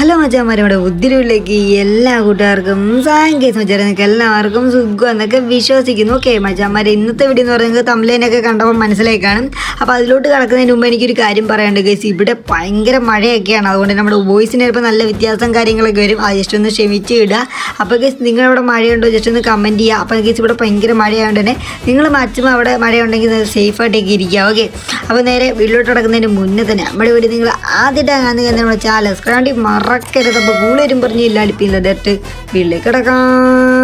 Hello മച്ചാമാരുടെ ഉദ്രവിലേക്ക് എല്ലാ കൂട്ടുകാർക്കും സാങ്കേതിക മച്ചാരെ നിങ്ങൾക്ക് എല്ലാവർക്കും സുഖം എന്നൊക്കെ വിശ്വസിക്കുന്നു. ഓക്കെ മജാമാരെ ഇന്നത്തെ വീഡിയോ എന്ന് പറയുന്നത് തമിഴിനൊക്കെ കണ്ടപ്പോൾ മനസ്സിലായി കാണും അപ്പോൾ അതിലോട്ട് കിടക്കുന്നതിന് മുമ്പ് എനിക്കൊരു കാര്യം പറയാനുണ്ട് ഗൈസ് ഇവിടെ ഭയങ്കര മഴയൊക്കെയാണ്. അതുകൊണ്ട് നമ്മുടെ വോയിസിന് ചിലപ്പോൾ നല്ല വ്യത്യാസം കാര്യങ്ങളൊക്കെ വരും. അത് ജസ്റ്റ് ഒന്ന് ക്ഷമിച്ച് ഇടുക അപ്പോൾ ഗൈസ് നിങ്ങളിവിടെ മഴയുണ്ടോ? ജസ്റ്റ് ഒന്ന് കമന്റ് ചെയ്യുക. അപ്പോൾ ഗൈസ് ഇവിടെ ഭയങ്കര മഴയായതുകൊണ്ട് തന്നെ നിങ്ങൾ മാക്സിമം അവിടെ മഴയുണ്ടെങ്കിൽ സേഫായിട്ടൊക്കെ ഇരിക്കുക. ഓക്കെ അപ്പോൾ നേരെ വീട്ടിലോട്ട് കിടക്കുന്നതിന് മുന്നേ തന്നെ നമ്മുടെ വീട് നിങ്ങൾ ആദ്യമായിട്ടാണ് നമ്മുടെ ചാനൽ സബ്സ്ക്രൈബ് മറക്കരുത് അപ്പോൾ ഗൂളരും പറഞ്ഞ് ദട്ട് വീട്ടിലേക്ക് കിടക്കാം.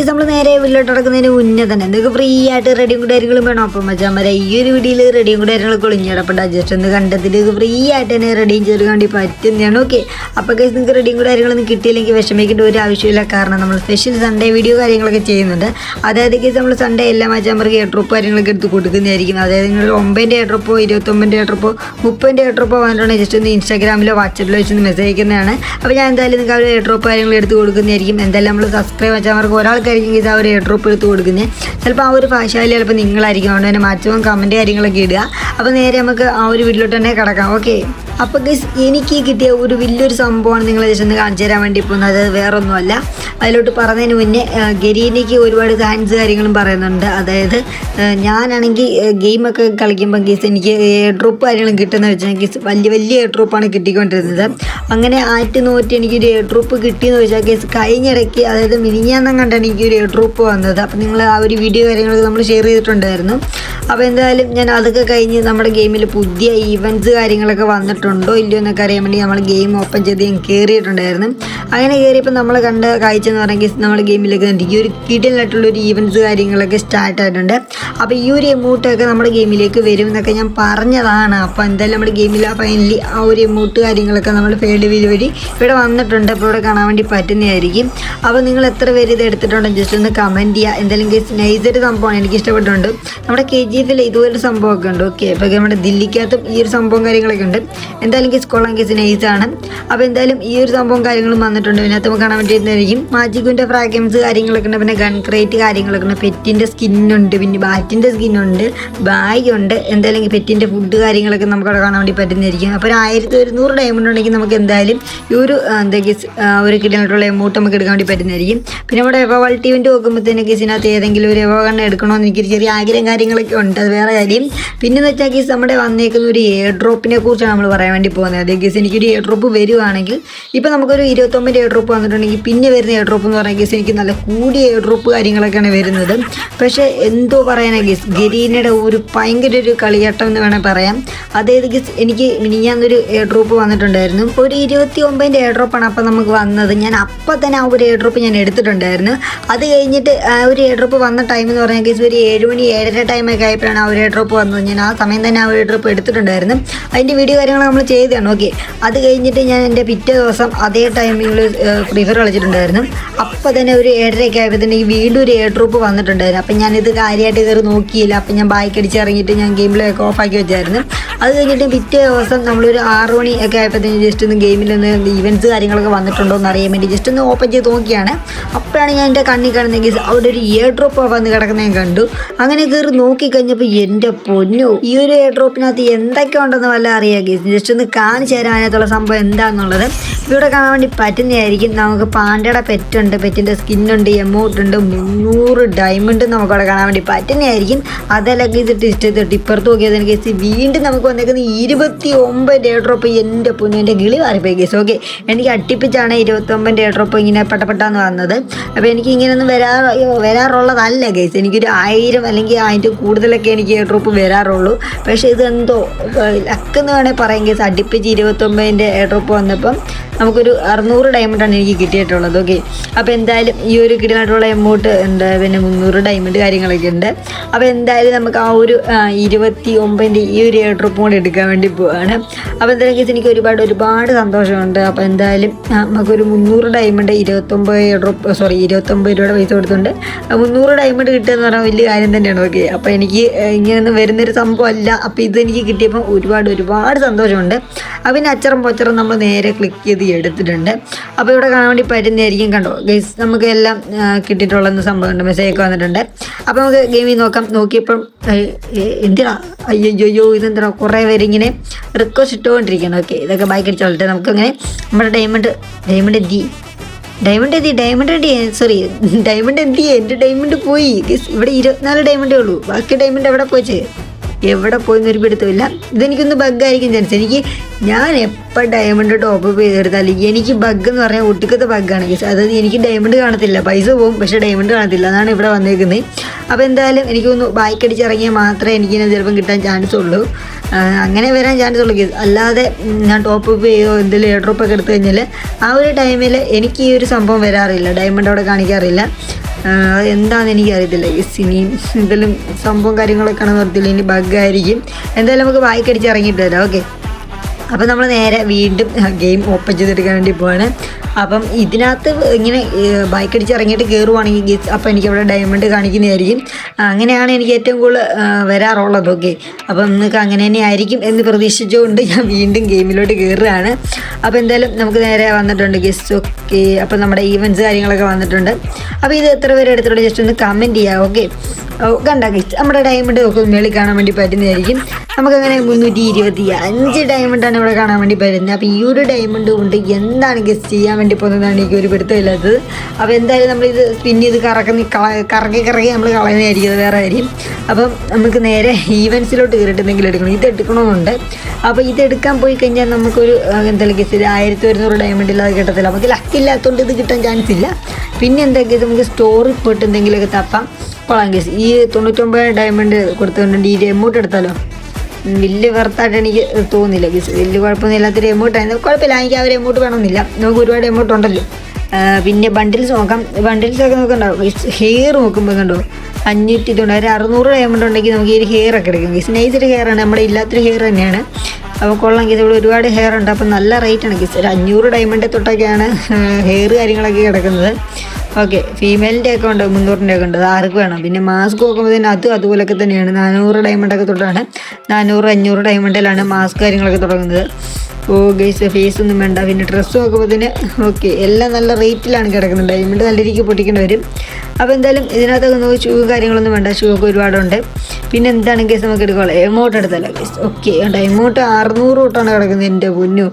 അപ്പോൾ നമ്മൾ നേരെ വീട്ടിലോട്ട് കിടക്കുന്നതിന് മുന്നേ തന്നെ എന്തൊക്കെ ഫ്രീ ആയിട്ട് റെഡിയും കൂടെ കാര്യങ്ങളും വേണം. അപ്പം മച്ചാൻ വരെ ഈ ഒരു വീഡിയോയിൽ റെഡിയും കൂടെ കാര്യങ്ങളൊക്കെ ഒളിഞ്ഞിടപ്പുണ്ട്. ജസ്റ്റ് ഒന്ന് കണ്ടതിൽ ഫ്രീ ആയിട്ട് തന്നെ റെഡിയും ചെയ്ത് വേണ്ടി പറ്റുന്നതാണ്. ഓക്കെ അപ്പോൾ കേസ് നിങ്ങൾക്ക് റെഡിയും കൂടെ കാര്യങ്ങളൊന്നും കിട്ടിയില്ലെങ്കിൽ വിഷമിക്കേണ്ട ഒരു ആവശ്യമില്ല കാരണം നമ്മൾ സ്പെഷ്യൽ സൺഡേ വീഡിയോ കാര്യങ്ങളൊക്കെ ചെയ്യുന്നുണ്ട്. അതായത് കേസ് നമ്മൾ സൺഡേ എല്ലാ മച്ചാമ്പർക്ക് എയർ ഡ്രോപ്പ് കാര്യങ്ങളൊക്കെ എടുത്ത് കൊടുക്കുന്നതായിരിക്കും. അതായത് നിങ്ങൾ ഒമ്പതിന്റെ എയർ ഡ്രോപ്പോ ഇരുപത്തൊമ്പതിന്റെ എയർ ഡ്രോപ്പോ മുപ്പതിന്റെ എയർ ഡ്രോപ്പോ വന്നിട്ടുണ്ടെങ്കിൽ ജസ്റ്റ് ഒന്ന് ഇൻസ്റ്റാഗ്രാമിലോ വാട്സപ്പിലോ വെച്ചൊന്ന് മെസ്സേജ് അയക്കുന്നതാണ്. അപ്പോൾ ഞാൻ എന്തായാലും നിങ്ങൾക്ക് അവർ എയർ ഡ്രോപ്പ് കാര്യങ്ങൾ എടുത്ത് കൊടുക്കുന്നതായിരിക്കും. എന്തായാലും നമ്മൾ സബ്സ്ക്രൈബ് മച്ചാമ്പർക്ക് ഒരാൾക്കായിരിക്കും ഇത് ആ ഒരു എയർ ഡ്രോപ്പ് എടുത്ത് കൊടുക്കുന്നത് ചിലപ്പോൾ ആ ഒരു ഭാഷയിൽ ചിലപ്പോൾ നിങ്ങളായിരിക്കും. അതുകൊണ്ട് തന്നെ മാക്സിമം കമന്റ് കാര്യങ്ങളൊക്കെ ഇടുക. അപ്പോൾ നേരെ നമുക്ക് ആ ഒരു വീട്ടിലോട്ട് തന്നെ കിടക്കാം. ഓക്കെ അപ്പോൾ ഗൈസ് എനിക്ക് കിട്ടിയ ഒരു വലിയൊരു സംഭവമാണ് നിങ്ങൾ ജസ്റ്റ് ഒന്ന് കാണിച്ചു തരാൻ വേണ്ടി പോകുന്നത്. അത് വേറൊന്നുമല്ല. അതിലോട്ട് പറഞ്ഞതിന് മുന്നേ ഗരീനയ്ക്ക് ഒരുപാട് താങ്ക്സ് കാര്യങ്ങളും പറയുന്നുണ്ട്. അതായത് ഞാനാണെങ്കിൽ ഗെയിമൊക്കെ കളിക്കുമ്പോൾ ഗീസ് എനിക്ക് എയർ ഡ്രോപ്പ് കാര്യങ്ങളും കിട്ടുന്ന വെച്ചാൽ ഗീസ് വലിയ വലിയ എയർ ഡ്രോപ്പാണ് കിട്ടിക്കൊണ്ടിരുന്നത്. അങ്ങനെ ആറ്റ് നോറ്റ് എനിക്കൊരു എയർ ഡ്രോപ്പ് കിട്ടിയെന്ന് വെച്ചാൽ ഗീസ് കഴിഞ്ഞിടയ്ക്ക് അതായത് മിനിഞ്ഞാന്നും കണ്ടാണ് എനിക്കൊരു ഒരു ഡ്രോപ്പ് വന്നത്. അപ്പോൾ നിങ്ങൾ ആ ഒരു വീഡിയോ കാര്യങ്ങളൊക്കെ നമ്മൾ ഷെയർ ചെയ്തിട്ടുണ്ടായിരുന്നു. അപ്പോൾ എന്തായാലും ഞാൻ അതൊക്കെ കഴിഞ്ഞ് നമ്മുടെ ഗെയിമിൽ പുതിയ ഈവന്റ്സ് കാര്യങ്ങളൊക്കെ വന്നിട്ടുണ്ടോ ഇല്ലയോ എന്നൊക്കെ അറിയാൻ വേണ്ടി നമ്മൾ ഗെയിം ഓപ്പൺ ചെയ്ത് ഞാൻ കയറിയിട്ടുണ്ടായിരുന്നു അങ്ങനെ കയറിയപ്പോൾ നമ്മൾ കണ്ട കാഴ്ച എന്ന് പറഞ്ഞെങ്കിൽ നമ്മുടെ ഗെയിമിലൊക്കെ ഈ ഒരു കിടലായിട്ടുള്ള ഒരു ഈവന്റ്സ് കാര്യങ്ങളൊക്കെ സ്റ്റാർട്ട് ആയിട്ടുണ്ട്. അപ്പോൾ ഈ ഒരു എമൗട്ടൊക്കെ നമ്മുടെ ഗെയിമിലേക്ക് വരും എന്നൊക്കെ ഞാൻ പറഞ്ഞതാണ്. അപ്പോൾ എന്തായാലും നമ്മുടെ ഗെയിമിൽ ആ ഫൈനലി ആ ഒരു എമൗട്ട് കാര്യങ്ങളൊക്കെ നമ്മൾ ഫേഡ് വീൽ വഴി ഇവിടെ വന്നിട്ടുണ്ട്. അപ്പോൾ ഇവിടെ കാണാൻ വേണ്ടി പറ്റുന്നതായിരിക്കും. അപ്പോൾ നിങ്ങൾ എത്ര പേര് ഇത് എടുത്തിട്ടുണ്ടോ? ജസ്റ്റ് ഒന്ന് കമന്റ് ചെയ്യുക എന്തായാലും കേസ് നൈസൊരു സംഭവമാണ്. എനിക്ക് ഇഷ്ടപ്പെട്ടിട്ടുണ്ട്. നമ്മുടെ കെ ജി എഫിൽ ഇതുപോലൊരു സംഭവമൊക്കെ ഉണ്ട്. ഓക്കെ അപ്പോൾ നമ്മുടെ ദില്ലിക്കകത്തും ഈ ഒരു സംഭവം കാര്യങ്ങളൊക്കെ ഉണ്ട്. എന്തായാലും കേസ് കൊള്ളാം കേസ് നൈസാണ് അപ്പോൾ എന്തായാലും ഈ ഒരു സംഭവം കാര്യങ്ങളും വന്നിട്ടുണ്ട്. ഇതിനകത്ത് നമുക്ക് കാണാൻ പറ്റിയിരുന്നായിരിക്കും മാജിക്കുവിന്റെ ഫ്രാഗ്രൻസ് കാര്യങ്ങളൊക്കെ ഉണ്ട്. പിന്നെ ഗൺ ക്രേറ്റ് കാര്യങ്ങളൊക്കെ ഉണ്ട്. പെറ്റിന്റെ സ്കിന്നുണ്ട് പിന്നെ ബാറ്റിന്റെ സ്കിന്നുണ്ട് ബാഗ് ഉണ്ട്. എന്തായാലും പെറ്റിന്റെ ഫുഡ് കാര്യങ്ങളൊക്കെ നമുക്ക് അവിടെ കാണാൻ വേണ്ടി പറ്റുന്നതായിരിക്കും. അപ്പോൾ ഒരു ആയിരത്തി ഒരുന്നൂറ് ഡയമണ്ട് ഉണ്ടെങ്കിൽ നമുക്ക് എന്തായാലും ഈ ഒരു എന്താ ഒരു കിലോമീറ്ററുള്ള എമൗണ്ട് നമുക്ക് എടുക്കാൻ വേണ്ടി പറ്റുന്നതായിരിക്കും. പിന്നെ നമ്മുടെ എവ വൾട്ടി നോക്കുമ്പോഴത്തേനൊക്കെ ഇതിനകത്ത് ഏതെങ്കിലും ഒരു കണ്ണ് എടുക്കണമെന്ന് എനിക്കൊരു ചെറിയ ആഗ്രഹം കാര്യങ്ങളൊക്കെ ഉണ്ട്. അത് വേറെ കാര്യം. പിന്നെന്ന് വെച്ചാൽ ഗീസ് നമ്മുടെ വന്നേക്കുന്ന ഒരു എയർ ഡ്രോപ്പിനെ കുറിച്ചാണ് നമ്മൾ പറയാൻ വേണ്ടി പോകുന്നത്. അതേ ഗീസ് എനിക്കൊരു എയർ ഡ്രോപ്പ് വരുവാണെങ്കിൽ ഇപ്പോൾ നമുക്കൊരു ഇരുപത്തൊമ്പത് എയർ ഡ്രോപ്പ് വന്നിട്ടുണ്ടെങ്കിൽ പിന്നെ വരുന്ന എയർ ഡ്രോപ്പ് എന്ന് പറയുന്ന ഗീസ് എനിക്ക് നല്ല കൂടിയ എയർ ഡ്രോപ്പ് കാര്യങ്ങളൊക്കെയാണ് വരുന്നത്. പക്ഷേ എന്തോ പറയാനാ ഗീസ് ഗരീനയുടെ ഒരു ഭയങ്കര ഒരു കളിയാട്ടം എന്ന് വേണമെങ്കിൽ പറയാം. അതായത് ഗീസ് എനിക്ക് മിനിഞ്ഞാന്നൊരു എയർ ഡ്രോപ്പ് വന്നിട്ടുണ്ടായിരുന്നു. ഒരു ഇരുപത്തി ഒമ്പതിന്റെ എയർ ഡ്രോപ്പാണ് അപ്പോൾ നമുക്ക് വന്നത്. ഞാൻ അപ്പം തന്നെ ആ ഒരു എയർ ഡ്രോപ്പ് ഞാൻ എടുത്തിട്ടുണ്ടായിരുന്നു. അത് കഴിഞ്ഞിട്ട് ഒരു എയർ ഡ്രോപ്പ് വന്ന ടൈം എന്ന് പറഞ്ഞാൽ കേസ് ഒരു ഏഴ് മണി ഏഴര ടൈമൊക്കെ ആയപ്പോഴാണ് ആ ഒരു എയർ ഡ്രോപ്പ് വന്നത് ഞാൻ ആ സമയം തന്നെ ആ ഒരു എയർ ഡ്രോപ്പ് എടുത്തിട്ടുണ്ടായിരുന്നു അതിന്റെ വീഡിയോ കാര്യങ്ങൾ നമ്മൾ ചെയ്തതാണ് ഓക്കെ അത് കഴിഞ്ഞിട്ട് ഞാൻ എന്റെ പിറ്റേ ദിവസം അതേ ടൈമിൽ ഫ്രീ ഫയർ കളിച്ചിട്ടുണ്ടായിരുന്നു. അപ്പോൾ തന്നെ ഒരു ഏഴരയൊക്കെ ആയപ്പോഴത്തേക്ക് വീണ്ടും ഒരു എയർ ഡ്രോപ്പ് വന്നിട്ടുണ്ടായിരുന്നു. അപ്പം ഞാനിത് കാര്യമായിട്ട് കയറി നോക്കിയില്ല. അപ്പം ഞാൻ ബൈക്ക് അടിച്ച് ഇറങ്ങിയിട്ട് ഞാൻ ഗെയിമിലൊക്കെ ആക്കി വെച്ചായിരുന്നു. അത് കഴിഞ്ഞിട്ട് പിറ്റേ ദിവസം നമ്മളൊരു ആറ് മണി ഒക്കെ ആയപ്പോഴത്തേക്ക് ജസ്റ്റ് ഒന്ന് ഗെയിമിൽ ഒന്ന് ഇവന്റ്സ് കാര്യങ്ങളൊക്കെ വന്നിട്ടുണ്ടോ എന്ന് അറിയാൻ വേണ്ടി ജസ്റ്റ് ഒന്ന് ഓപ്പൺ ചെയ്ത് നോക്കിയാണ്. അപ്പോഴാണ് ഞാൻ എന്റെ കണ്ണിൽ കിടന്നെങ്കിൽ അവിടെ ഒരു എയർ ഡ്രോപ്പ് വന്ന് കിടക്കുന്ന കണ്ടു. അങ്ങനെ കയറി നോക്കി കഴിഞ്ഞപ്പോൾ എന്റെ പൊന്നു ഈ ഒരു എയർ ഡ്രോപ്പിനകത്ത് എന്തൊക്കെ ഉണ്ടെന്ന് വല്ല അറിയാം ഗീസ് ജസ്റ്റ് ഒന്ന് കാണിച്ചു തരാൻ അതിനകത്തുള്ള സംഭവം എന്താണെന്നുള്ളത് ഇവിടെ കാണാൻ വേണ്ടി പറ്റുന്നതായിരിക്കും. നമുക്ക് പാണ്ടയുടെ പെറ്റുണ്ട് പെറ്റിന്റെ സ്കിന്നുണ്ട് എമൗണ്ട് മുന്നൂറ് ഡയമണ്ട് നമുക്ക് അവിടെ കാണാൻ വേണ്ടി പറ്റുന്നതായിരിക്കും. അതെല്ലാം ടിസ്റ്റ് ചെയ്തിട്ട് ഇപ്പുറത്ത് നോക്കിയത് ഗീസ് ഗെസ് വീണ്ടും നമുക്ക് വന്നേക്കുന്ന ഇരുപത്തി ഒമ്പത് എയർ ഡ്രോപ്പ് എന്റെ പൊന്നു എന്റെ കിളി മാറിപ്പോയി ഗീസ് ഓക്കെ എനിക്ക് അട്ടിപ്പിച്ചാണ് ഇരുപത്തൊമ്പത് എയർ ഡ്രോപ്പ് ഇങ്ങനെ പെട്ടപ്പെട്ടാന്ന് വന്നത്. അപ്പോൾ എനിക്ക് ഇങ്ങനെയൊന്നും വരാ വരാറുള്ളതല്ല ഗൈസ് എനിക്കൊരു ആയിരം അല്ലെങ്കിൽ അതിന്റെ കൂടുതലൊക്കെ എനിക്ക് എയർ ഡ്രോപ്പ് വരാറുള്ളൂ. പക്ഷേ ഇതെന്തോ ലക്കെന്ന് വേണേൽ പറയാം ഗൈസ് അടുപ്പിച്ച് ഇരുപത്തൊമ്പതിന്റെ എയർ ഡ്രോപ്പ് വന്നപ്പം നമുക്കൊരു അറുന്നൂറ് ആണ് എനിക്ക് കിട്ടിയിട്ടുള്ളത് ഓക്കെ അപ്പോൾ എന്തായാലും ഈ ഒരു കിടിലായിട്ടുള്ള എമൗണ്ട് എന്താ പിന്നെ മുന്നൂറ് ഡയമണ്ട് കാര്യങ്ങളൊക്കെ ഉണ്ട്. അപ്പോൾ എന്തായാലും നമുക്ക് ആ ഒരു ഇരുപത്തി ഒമ്പതിന്റെ ഈ ഒരു എയർ ഡ്രോപ്പും കൂടെ എടുക്കാൻ വേണ്ടി പോവാണ്. അപ്പോൾ എന്തായാലും കേസ് എനിക്ക് ഒരുപാട് ഒരുപാട് സന്തോഷമുണ്ട്. അപ്പോൾ എന്തായാലും നമുക്കൊരു മുന്നൂറ് ഡയമണ്ട് ഇരുപത്തൊമ്പത് എയർ ഡ്രോപ്പ് സോറി ഇരുപത്തൊമ്പത് രൂപയുടെ പൈസ കൊടുത്തുകൊണ്ട് ആ, മുന്നൂറ് ഡയമണ്ട് കിട്ടുക എന്ന് പറഞ്ഞാൽ വലിയ കാര്യം തന്നെയാണ് ഓക്കെ അപ്പോൾ എനിക്ക് ഇങ്ങനെയൊന്നും വരുന്നൊരു സംഭവമല്ല. അപ്പോൾ ഇത് എനിക്ക് കിട്ടിയപ്പോൾ ഒരുപാട് ഒരുപാട് സന്തോഷമുണ്ട്. അപ്പം പിന്നെ അച്ചറും പൊച്ചറും നമ്മൾ നേരെ ക്ലിക്ക് ചെയ്ത് എടുത്തിട്ടുണ്ട്. അപ്പോൾ ഇവിടെ കാണാൻ വേണ്ടി പറ്റുന്നതായിരിക്കും കണ്ടോ? ഗെയ്സ് നമുക്ക് എല്ലാം ആ, കിട്ടിയിട്ടുള്ള സംഭവമുണ്ട് മെസ്സേജൊക്കെ വന്നിട്ടുണ്ട്. അപ്പോൾ നമുക്ക് ഗെയിമിൽ നോക്കാം. നോക്കിയപ്പം എന്തിനാ? അയ്യോ ഇതെന്തിനാ? കുറേ പേര് ഇങ്ങനെ റിക്വസ്റ്റ് ഇട്ടുകൊണ്ടിരിക്കണം ഓക്കെ ഇതൊക്കെ ബൈക്ക് അടിച്ചോളട്ടെ നമുക്കങ്ങനെ നമ്മുടെ ഡയമണ്ട് ഡയമണ്ട് എന്തി ഡയമണ്ട് എന്തി ഡയമണ്ട് എന്തി സോറി ഡയമണ്ട് എന്തി എന്റെ ഡയമണ്ട് പോയി. ഇവിടെ ഇരുപത്തിനാല് ഡയമണ്ടേ ഉള്ളൂ. ബാക്കി ഡയമണ്ട് എവിടെ പോയിച്ച് എവിടെ പോയി ഒരു പിടുത്തമില്ല. ഇതെനിക്കൊന്ന് ബഗ്ഗായിരിക്കും ചാൻസ് എനിക്ക് ഞാൻ എപ്പോൾ ഡയമണ്ട് ടോപ്പ് അപ്പ് ചെയ്തെടുത്താലും എനിക്ക് ബഗ് എന്ന് പറഞ്ഞാൽ ഒട്ടിക്കത്തെ ബഗ്ഗാണ് കേസ് അതായത് എനിക്ക് ഡയമണ്ട് കാണത്തില്ല. പൈസ പോകും പക്ഷേ ഡയമണ്ട് കാണത്തില്ല. അതാണ് ഇവിടെ വന്നേക്കുന്നത് അപ്പോൾ എന്തായാലും എനിക്കൊന്ന് ബൈക്ക് അടിച്ചിറങ്ങിയാൽ മാത്രമേ എനിക്കിനെ ചിലപ്പം കിട്ടാൻ ചാൻസ് ഉള്ളൂ. അങ്ങനെ വരാൻ ചാൻസ് ഉള്ളൂ കേസ് അല്ലാതെ ഞാൻ ടോപ്പ് അപ്പ് ചെയ്യോ എന്തെങ്കിലും എയർ ഡ്രോപ്പ് ഒക്കെ എടുത്തു കഴിഞ്ഞാൽ ആ ഒരു ടൈമിൽ എനിക്ക് ഈ ഒരു സംഭവം വരാറില്ല. ഡയമണ്ട് അവിടെ കാണിക്കാറില്ല. ആ, എന്താണെന്ന് എനിക്കറിയത്തില്ല സിനിയും എന്തെങ്കിലും സംഭവം കാര്യങ്ങളൊക്കെ ആണെന്ന് അറിയത്തില്ല ഇനി ബഗ് ആയിരിക്കും. എന്തായാലും നമുക്ക് വായിക്കടിച്ച് ഇറങ്ങിയിട്ട് വരാം. ഓക്കെ അപ്പം നമ്മൾ നേരെ വീണ്ടും ഗെയിം ഓപ്പൺ ചെയ്തെടുക്കാൻ വേണ്ടി പോവാണ്. അപ്പം ഇതിനകത്ത് ഇങ്ങനെ ബൈക്ക് അടിച്ച് ഇറങ്ങിയിട്ട് കയറുവാണെങ്കിൽ ഗീസ് അപ്പം എനിക്ക് അവിടെ ഡയമണ്ട് കാണിക്കുന്നതായിരിക്കും. അങ്ങനെയാണ് എനിക്ക് ഏറ്റവും കൂടുതൽ വരാറുള്ളത് ഓക്കെ അപ്പം നിങ്ങൾക്ക് അങ്ങനെ തന്നെ ആയിരിക്കും എന്ന് പ്രതീക്ഷിച്ചുകൊണ്ട് ഞാൻ വീണ്ടും ഗെയിമിലോട്ട് കയറുകയാണ് അപ്പോൾ എന്തായാലും നമുക്ക് നേരെ വന്നിട്ടുണ്ട് ഗസ്റ്റ് ഓക്കെ അപ്പം നമ്മുടെ ഈവൻസ് കാര്യങ്ങളൊക്കെ വന്നിട്ടുണ്ട്. അപ്പോൾ ഇത് എത്ര പേര് എടുത്തിട്ടുണ്ട്? ജസ്റ്റ് ഒന്ന് കമന്റ് ചെയ്യാം ഓക്കെ കണ്ട ഗൈസ് നമ്മുടെ ഡയമണ്ട് ഒക്കെ മേളിൽ കാണാൻ വേണ്ടി പറ്റുന്നതായിരിക്കും. നമുക്കങ്ങനെ മുന്നൂറ്റി ഇരുപത്തി അഞ്ച് ഡയമണ്ടാണ് ഇവിടെ കാണാൻ വേണ്ടി വരുന്നത് അപ്പോൾ ഈ ഒരു ഡയമണ്ട് കൊണ്ട് എന്താണ് ഗസ് ചെയ്യാൻ വേണ്ടി പോകുന്നതാണ് എനിക്ക് ഒരു പിടുത്തമില്ലാത്തത് അപ്പോൾ എന്തായാലും നമ്മളിത് സ്പിൻ ചെയ്ത് കറക്കി കറക്കി കറക്കി നമ്മൾ കളയുന്നതായിരിക്കും. വേറെ ആയിരിക്കും അപ്പം നമുക്ക് നേരെ ഈവൻസിലോട്ട് കയറിയിട്ടുണ്ടെങ്കിൽ എടുക്കണം. ഇത് എടുക്കണമെന്നുണ്ട് അപ്പോൾ ഇത് എടുക്കാൻ പോയി കഴിഞ്ഞാൽ നമുക്കൊരു എന്തായാലും ഗസ് ആയിരത്തി ഒരുന്നൂറ് ഡയമണ്ട് ഇല്ലാതെ കിട്ടത്തില്ല. നമുക്ക് ലക്കില്ലാത്തതുകൊണ്ട് ഇത് കിട്ടാൻ ചാൻസ് ഇല്ല. പിന്നെ എന്തൊക്കെ നമുക്ക് സ്റ്റോറിൽ പോയിട്ട് എന്തെങ്കിലുമൊക്കെ തപ്പാം. കൊള്ളാം ഗസ് ഈ തൊണ്ണൂറ്റൊമ്പത് ഡയമണ്ട് കൊടുത്തുകൊണ്ട് ഈ എമൗണ്ട് എടുത്താലോ? വലിയ വെറുത്തായിട്ട് എനിക്ക് തോന്നുന്നില്ല. ഗീസ് വലിയ കുഴപ്പമൊന്നും ഇല്ലാത്തൊരു എമൗണ്ടായിരുന്നു കുഴപ്പമില്ല. എനിക്ക് ആ ഒരു എമൗണ്ട് വേണമെന്നില്ല. നമുക്ക് ഒരുപാട് എമൗണ്ട് ഉണ്ടല്ലോ. പിന്നെ ബണ്ടിൽസ് നോക്കാം. ബണ്ടിൽസ് ഒക്കെ നോക്കണ്ടോ. ഹെയർ നോക്കുമ്പോൾ കണ്ടോ? അഞ്ഞൂറ്റി തൊണ്ണൂറ് അറുന്നൂറ് എമൗണ്ട് ഉണ്ടെങ്കിൽ നമുക്ക് ഈ ഒരു ഹെയർ ഒക്കെ എടുക്കാം. ഗീസ് നൈസൊരു ഹെയർ ആണ്. നമ്മുടെ ഇല്ലാത്തൊരു ഹെയർ തന്നെയാണ്. അപ്പോൾ കൊള്ളാം. ഗീസ് ഇവിടെ ഒരുപാട് ഹെയർ ഉണ്ട്. അപ്പോൾ നല്ല റേറ്റ് ആണ്. ഗീസ് ഒരു അഞ്ഞൂറ് ഡയമണ്ട് തൊട്ടൊക്കെയാണ് ഹെയർ കാര്യങ്ങളൊക്കെ കിടക്കുന്നത്. ഓക്കെ ഫീമെയിലിന്റെ ഒക്കെ ഉണ്ട് മുന്നൂറിന്റെ ഒക്കെ ഉണ്ട്. ആർക്ക് വേണം? പിന്നെ മാസ്ക് നോക്കുമ്പോൾ അതും അതുപോലൊക്കെ തന്നെയാണ്. നാനൂറ് ഡയമണ്ട് ഒക്കെ തൊട്ടാണ്. നാനൂറ് അഞ്ഞൂറ് ഡയമണ്ടിലാണ് മാസ്ക് കാര്യങ്ങളൊക്കെ തുടങ്ങുന്നത്. ഓ ഗൈസ് ഫേസ് ഒന്നും വേണ്ട. പിന്നെ ഡ്രസ്സ് നോക്കുമ്പോൾ ഓക്കെ എല്ലാം നല്ല റേറ്റിലാണ് കിടക്കുന്നത്. ഡയമണ്ട് നല്ല രീതിക്ക് പൊട്ടിക്കേണ്ടി വരും. അപ്പോൾ എന്തായാലും ഇതിനകത്തൊക്കെ നോക്കി ഷൂ കാര്യങ്ങളൊന്നും വേണ്ട. ഷൂ ഒക്കെ ഒരുപാടുണ്ട്. പിന്നെ എന്താണ് കേസ് നമുക്ക് എടുക്കുക എമൗണ്ട് എടുത്തല്ലോ കേസ് ഓക്കെ എമൗണ്ട് അറുന്നൂറ് തൊട്ടാണ് കിടക്കുന്നത് എന്റെ പൊന്നു.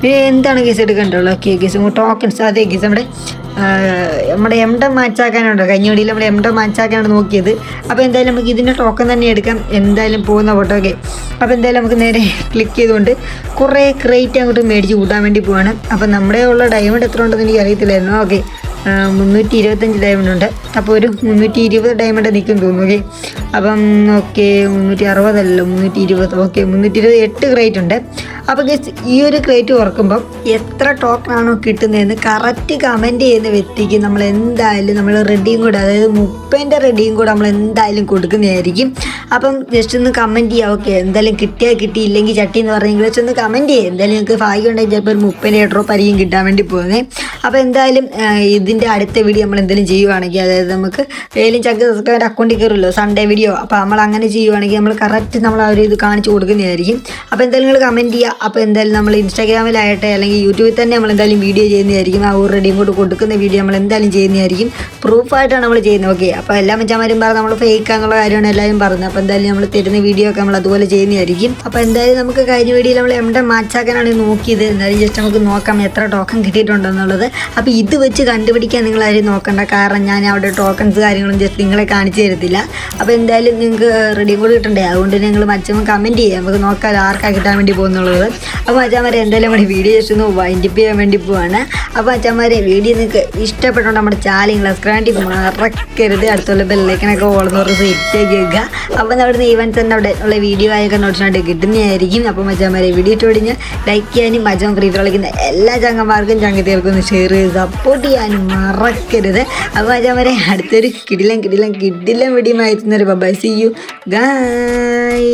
പിന്നെ എന്താണ് കേസ് എടുക്കേണ്ടത്? ഓക്കെ കേസ് ടോക്കൺസ് അതെ കേസ് നമ്മുടെ നമ്മുടെ എംഡം മാച്ചാക്കാനുണ്ട്. കഞ്ഞിവടിയിൽ വീടിയിൽ നമ്മുടെ എംഡം മാച്ചാക്കാനാണ് നോക്കിയത്. അപ്പോൾ എന്തായാലും നമുക്ക് ഇതിന്റെ ടോക്കൺ തന്നെ എടുക്കാം. എന്തായാലും പോകുന്ന ഫോട്ടോക്കെ അപ്പോൾ എന്തായാലും നമുക്ക് നേരെ ക്ലിക്ക് ചെയ്തുകൊണ്ട് കുറേ ക്രേറ്റ് അങ്ങോട്ട് മേടിച്ച് കൂട്ടാൻ വേണ്ടി പോവാണ്. അപ്പോൾ നമ്മുടെ ഉള്ള ഡയമണ്ട് എത്ര ഉണ്ടെന്ന് എനിക്ക് അറിയത്തില്ലായിരുന്നു. ഓക്കെ മുന്നൂറ്റി ഇരുപത്തഞ്ച് ഡയമണ്ട് ഉണ്ട്. അപ്പോൾ ഒരു മുന്നൂറ്റി ഇരുപത് ഡയമണ്ട് നിൽക്കും തോന്നുന്നു. അപ്പം ഓക്കെ മുന്നൂറ്റി അറുപതല്ലോ മുന്നൂറ്റി ഇരുപത് ഓക്കെ മുന്നൂറ്റി ഇരുപത് എട്ട് ക്രേറ്റ് ഉണ്ട്. അപ്പോൾ ഗസ് ഈ ഒരു ക്രേറ്റ് ഓർക്കുമ്പോൾ എത്ര ടോക്കൺ ടോക്കണാണോ കിട്ടുന്നതെന്ന് കറക്റ്റ് കമന്റ് ചെയ്യുന്ന വ്യക്തിക്ക് നമ്മൾ എന്തായാലും നമ്മൾ റെഡിയും കൂടെ അതായത് മുപ്പതിന്റെ റെഡിയും കൂടെ നമ്മൾ എന്തായാലും കൊടുക്കുന്നതായിരിക്കും. അപ്പം ജസ്റ്റ് ഒന്ന് കമന്റ് ചെയ്യുക ഓക്കെ എന്തായാലും കിട്ടിയാൽ കിട്ടിയില്ലെങ്കിൽ ചട്ടി എന്ന് പറഞ്ഞെങ്കിൽ ജസ്റ്റ് ഒന്ന് കമന്റ് ചെയ്യുക എന്തായാലും നിങ്ങൾക്ക് ഭാഗ്യം ഉണ്ടെങ്കിൽ ചിലപ്പോൾ ഒരു മുപ്പതിന്റെ ഡ്രോപ്പ് പരിയും കിട്ടാൻ വേണ്ടി പോകുന്നത് അപ്പോൾ എന്തായാലും ഇതിന്റെ അടുത്ത വീഡിയോ നമ്മൾ എന്തെങ്കിലും ചെയ്യുവാണെങ്കിൽ അതായത് നമുക്ക് ഏലും ചക്ക സബ്സ്ക്രൈബർ അക്കൗണ്ടിൽ കയറുമല്ലോ സൺഡേ വീഡിയോ അപ്പോൾ നമ്മൾ അങ്ങനെ ചെയ്യുവാണെങ്കിൽ നമ്മൾ കറക്റ്റ് നമ്മൾ ആ ഒരു ഇത് കാണിച്ച് കൊടുക്കുന്നതായിരിക്കും. അപ്പോൾ എന്തായാലും നിങ്ങൾ കമന്റ് ചെയ്യുക അപ്പോൾ എന്തായാലും നമ്മൾ ഇൻസ്റ്റാഗ്രാമിലായിട്ട് അല്ലെങ്കിൽ യൂട്യൂബിൽ തന്നെ നമ്മൾ എന്തായാലും വീഡിയോ ചെയ്യുന്നതായിരിക്കും. ആ ഒരു ഇങ്ങോട്ട് കൊടുക്കുന്ന വീഡിയോ നമ്മൾ എന്തായാലും ചെയ്യുന്നതായിരിക്കും. പ്രൂഫായിട്ടാണ് നമ്മൾ ചെയ്യുന്നത്. ഓക്കെ അപ്പോൾ എല്ലാ മച്ചാമാരും പറഞ്ഞ് നമ്മൾ ഫേക്ക് എന്നുള്ള കാര്യമാണ് എല്ലാവരും പറഞ്ഞത്. അപ്പോൾ എന്തായാലും നമ്മൾ തരുന്ന വീഡിയോ ഒക്കെ നമ്മൾ അതുപോലെ ചെയ്യുന്നതായിരിക്കും. അപ്പോൾ എന്തായാലും നമുക്ക് കഴിഞ്ഞ വീഡിയോയിൽ നമ്മൾ എവിടെ മാച്ചാക്കാനാണ് നോക്കിയത്. എന്തായാലും ജസ്റ്റ് നമുക്ക് നോക്കാം എത്ര ടോക്കൺ കിട്ടിയിട്ടുണ്ടെന്നുള്ളത്. അപ്പോൾ ഇത് വെച്ച് കണ്ടുപിടിക്കാൻ നിങ്ങൾ ആരും നോക്കണ്ട. കാരണം ഞാൻ അവിടെ ടോക്കൺസ് കാര്യങ്ങളും ജസ്റ്റ് നിങ്ങളെ കാണിച്ചു തരത്തില്ല. അപ്പോൾ എന്തായാലും നിങ്ങൾക്ക് റെഡി കൂടി കിട്ടണ്ടേ? അതുകൊണ്ട് നിങ്ങൾ മച്ചമ്മ കമന്റ് ചെയ്യാം. നമുക്ക് നോക്കാം ആർക്കാ കിട്ടാൻ വേണ്ടി പോകുന്നുള്ളത്. അപ്പോൾ അച്ഛന്മാരെ എന്തായാലും നമ്മുടെ വീഡിയോ ജസ്റ്റ് ഒന്ന് വൈൻഡപ്പ് ചെയ്യാൻ വേണ്ടി പോവാണ്. അപ്പോൾ അച്ഛന്മാരെ വീഡിയോ നിങ്ങൾക്ക് ഇഷ്ടപ്പെട്ടുകൊണ്ട് നമ്മുടെ ചാലിങ്ങൾ സ്ക്രാന്റി മറക്കരുത്. അടുത്തുള്ള ബെല്ലൈക്കനൊക്കെ ഓളന്ന് പറഞ്ഞ് സെറ്റ് കേൾക്കുക അപ്പോൾ നമ്മുടെ ഈവൻസ് തന്നെ അവിടെ ഉള്ള വീഡിയോ ആയൊക്കെ നോട്ടിനായിട്ട് കിട്ടുന്നതായിരിക്കും. അപ്പോൾ അച്ഛന്മാരെ വീഡിയോ ഇട്ടുപിടിഞ്ഞ് ലൈക്ക് ചെയ്യാനും മജം ഫ്രീ കളിക്കുന്ന എല്ലാ ചങ്ങന്മാർക്കും ചങ്ങത്തികൾക്കും ഒന്ന് ഷെയർ ചെയ്ത് സപ്പോർട്ട് ചെയ്യാനും മറക്കരുത്. അപ്പോൾ അച്ഛന്മാരെ അടുത്തൊരു കിടിലം കിടിലം കിടിലം വീഡിയോ എത്തുന്നൊരു ബൈ സി യു ഗായ്